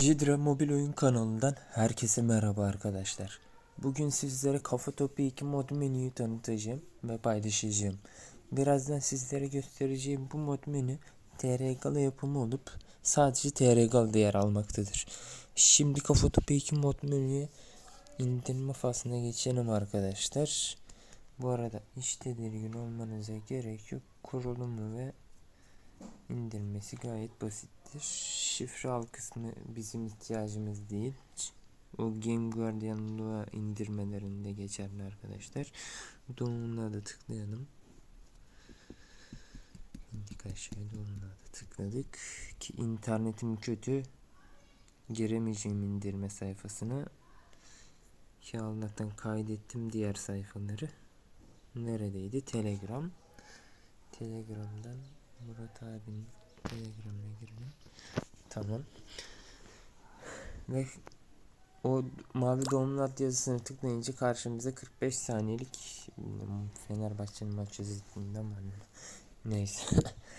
Jidra Mobil Oyun kanalından herkese merhaba arkadaşlar. Bugün sizlere Kafa Topu 2 mod menüyü tanıtacağım ve paylaşacağım. Birazdan sizlere göstereceğim bu mod menü TRGL yapımı olup sadece TRGL'de yer almaktadır. Şimdi Kafa Topu 2 mod menüye indirme faslına geçelim arkadaşlar. Bu arada hiç tedirgin olmanıza gerek yok. Kurulumu ve indirmesi gayet basittir. Şifre al kısmı bizim ihtiyacımız değil. O Game Guardian Lua indirmelerinde geçerli arkadaşlar. Download'a tıklayalım. İndik aşağıya Download'a tıkladık. Ki internetim kötü. Giremeyeceğim indirme sayfasına. Ki Allah'tan kaydettim diğer sayfaları. Neredeydi? Telegram. Telegram'dan Murat abinin Telegram'ına girelim. Tamam. Ve o mavi download yazısını tıklayınca karşımıza 45 saniyelik Fenerbahçe'nin maç özetliğinden var. Neyse.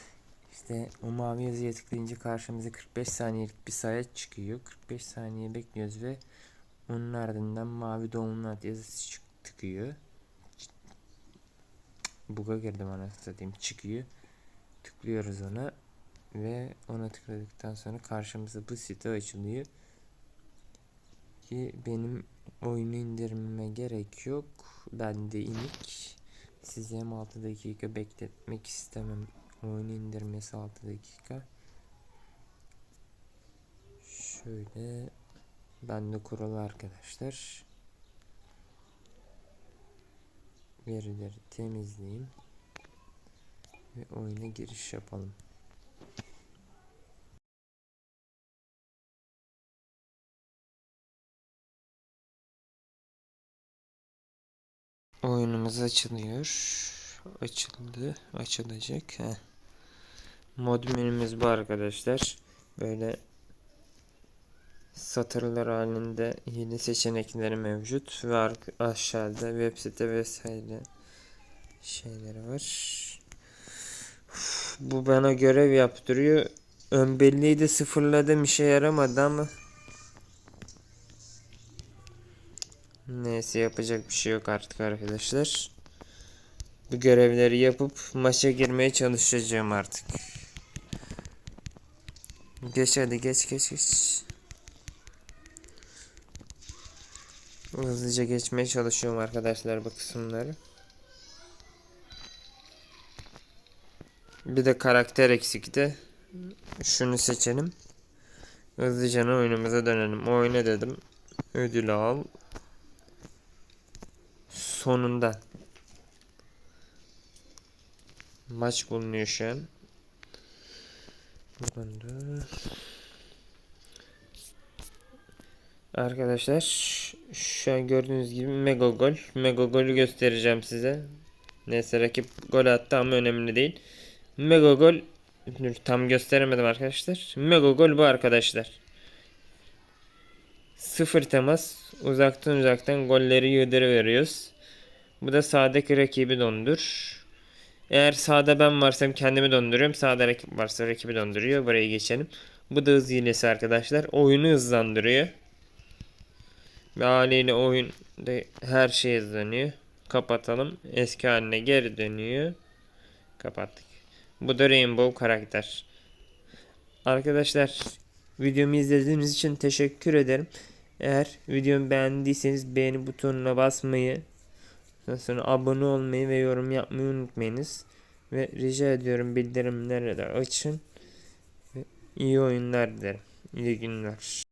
işte o mavi yazıya tıklayınca karşımıza 45 saniyelik bir sayet çıkıyor. 45 saniye bekliyoruz ve onun ardından mavi download yazısı çık- çıkıyor. Buga girdim anasını satayım çıkıyor. Tıklıyoruz ona ve ona tıkladıktan sonra karşımıza bu site açılıyor. Ki benim oyunu indirmeme gerek yok. Ben de inik. Hem 6 dakika bekletmek istemem. Oyunu indirmesi 6 dakika. Şöyle ben de kurulu arkadaşlar. Verileri temizleyeyim ve oyuna giriş yapalım. Oyunumuz açılıyor. Açıldı. Açılacak. Heh. Mod menümüz bu arkadaşlar. Böyle satırlar halinde yeni seçenekleri mevcut ve aşağıda web site vesaire şeyleri var. Bu bana görev yaptırıyor. Ön belleği de sıfırladım işe yaramadı ama Neyse yapacak bir şey yok artık arkadaşlar. Bu görevleri yapıp maça girmeye çalışacağım artık. Geç hadi geç geç geç. Hızlıca geçmeye çalışıyorum arkadaşlar bu kısımları. Bir de karakter eksikti. Şunu seçelim. Hızlıca oyunumuza dönelim. Oyna dedim. Ödül al. Sonunda. Maç bulunuyor şu an. Arkadaşlar şu an gördüğünüz gibi mega gol. Mega golü göstereceğim size. Neyse rakip gol attı ama önemli değil. Mega gol Dur, tam gösteremedim arkadaşlar. Mega gol bu arkadaşlar. Sıfır temas. Uzaktan uzaktan golleri yıldırıveriyoruz. Bu da sağdaki rakibi dondur. Eğer sağda ben varsam kendimi donduruyorum. Sağda rakip varsa rakibi donduruyor. Buraya geçelim. Bu da hız hilesi arkadaşlar. Oyunu hızlandırıyor. Ve haliyle oyunda her şey hızlanıyor. Kapatalım. Eski haline geri dönüyor. Kapattık. Bu da Rainbow karakter. Arkadaşlar videomu izlediğiniz için teşekkür ederim. Eğer videomu beğendiyseniz beğeni butonuna basmayı, sonra abone olmayı ve yorum yapmayı unutmayınız. Ve rica ediyorum bildirimleri de açın. İyi oyunlar dilerim. İyi günler.